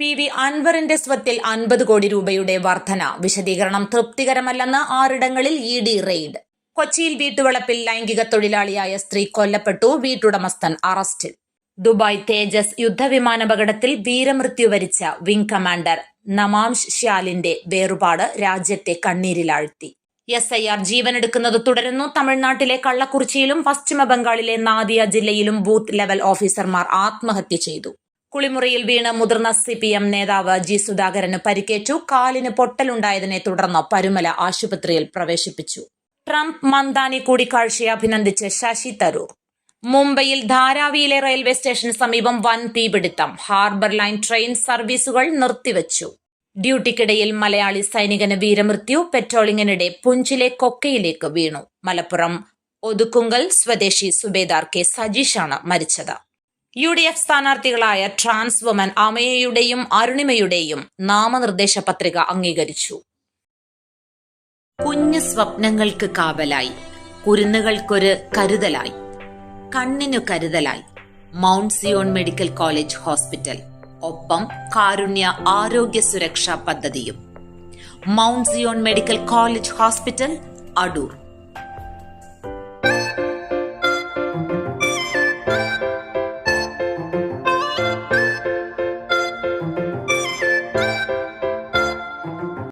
P V അൻവറിന്റെ സ്വത്തിൽ അൻപത് കോടി രൂപയുടെ വർധന. വിശദീകരണം തൃപ്തികരമല്ലെന്ന് ആറിടങ്ങളിൽ ഇ ഡി റെയ്ഡ്. കൊച്ചിയിൽ വീട്ടുവളപ്പിൽ ലൈംഗിക തൊഴിലാളിയായ സ്ത്രീ കൊല്ലപ്പെട്ടു. വീട്ടുടമസ്ഥൻ അറസ്റ്റിൽ ദുബായ് തേജസ് യുദ്ധവിമാനാപകടത്തിൽ വീരമൃത്യു വരിച്ച വിംഗ് കമാൻഡർ നമാംഷ് ഷ്യാലിന്റെ വേറുപാട് രാജ്യത്തെ കണ്ണീരിലാഴ്ത്തി. എസ് ഐ ആർ ജീവനെടുക്കുന്നത് തുടരുന്നു. തമിഴ്നാട്ടിലെ കള്ളക്കുറിച്ചിയിലും പശ്ചിമ ബംഗാളിലെ നാദിയ ജില്ലയിലും ബൂത്ത് ലെവൽ ഓഫീസർമാർ ആത്മഹത്യ ചെയ്തു. കുളിമുറിയിൽ വീണ് മുതിർന്ന സി പി എം നേതാവ് ജി സുധാകരന് പരിക്കേറ്റു. കാലിന് പൊട്ടലുണ്ടായതിനെ തുടർന്ന് പരുമല ആശുപത്രിയിൽ പ്രവേശിപ്പിച്ചു. ട്രംപ് മന്ദാനി കൂടിക്കാഴ്ചയെ അഭിനന്ദിച്ച് ശശി തരൂർ. മുംബൈയിൽ ധാരാവിയിലെ റെയിൽവേ സ്റ്റേഷന് സമീപം വൻ തീപിടുത്തം. ഹാർബർ ലൈൻ ട്രെയിൻ സർവീസുകൾ നിർത്തിവച്ചു. ഡ്യൂട്ടിക്കിടയിൽ മലയാളി സൈനികന് വീരമൃത്യു. പെട്രോളിംഗിനിടെ പുഞ്ചിലെ കൊക്കയിലേക്ക് വീണു. മലപ്പുറം ഒതുക്കുങ്കൽ സ്വദേശി സുബേദാർ കെ സജീഷാണ് മരിച്ചത്. യു ഡി എഫ് സ്ഥാനാർത്ഥികളായ ട്രാൻസ് വുമൻ അമയയുടെയും അരുണിമയുടെയും നാമനിർദ്ദേശ പത്രിക അംഗീകരിച്ചു. കുഞ്ഞു സ്വപ്നങ്ങൾക്ക് കാവലായി. കുരുന്നുകൾക്കൊരു കരുതലായി. കണ്ണിനു കരുതലായി. Mount Zion medical college hospital. ഒപ്പം കാരുണ്യ ആരോഗ്യ സുരക്ഷാ പദ്ധതിയും. Mount Zion medical college hospital Adoor.